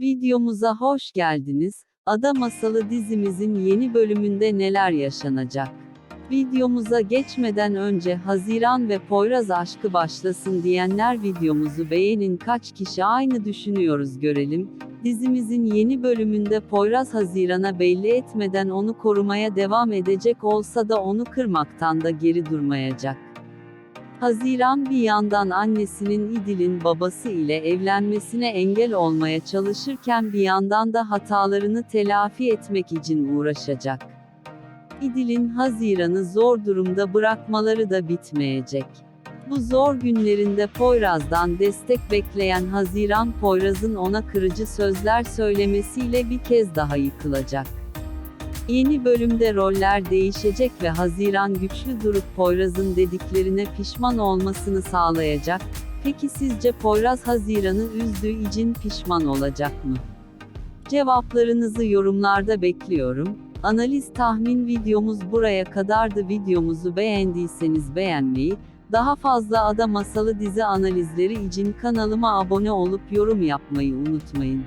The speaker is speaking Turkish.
Videomuza hoş geldiniz. Ada Masalı dizimizin yeni bölümünde neler yaşanacak? Videomuza geçmeden önce Haziran ve Poyraz aşkı başlasın diyenler videomuzu beğenin kaç kişi aynı düşünüyoruz görelim. Dizimizin yeni bölümünde Poyraz Haziran'a belli etmeden onu korumaya devam edecek olsa da onu kırmaktan da geri durmayacak. Haziran bir yandan annesinin İdil'in babası ile evlenmesine engel olmaya çalışırken bir yandan da hatalarını telafi etmek için uğraşacak. İdil'in Haziran'ı zor durumda bırakmaları da bitmeyecek. Bu zor günlerinde Poyraz'dan destek bekleyen Haziran Poyraz'ın ona kırıcı sözler söylemesiyle bir kez daha yıkılacak. Yeni bölümde roller değişecek ve Haziran güçlü durup Poyraz'ın dediklerine pişman olmasını sağlayacak. Peki sizce Poyraz Haziran'ı üzdüğü için pişman olacak mı? Cevaplarınızı yorumlarda bekliyorum. Analiz tahmin videomuz buraya kadardı. Videomuzu beğendiyseniz beğenmeyi, daha fazla ada masalı dizi analizleri için kanalıma abone olup yorum yapmayı unutmayın.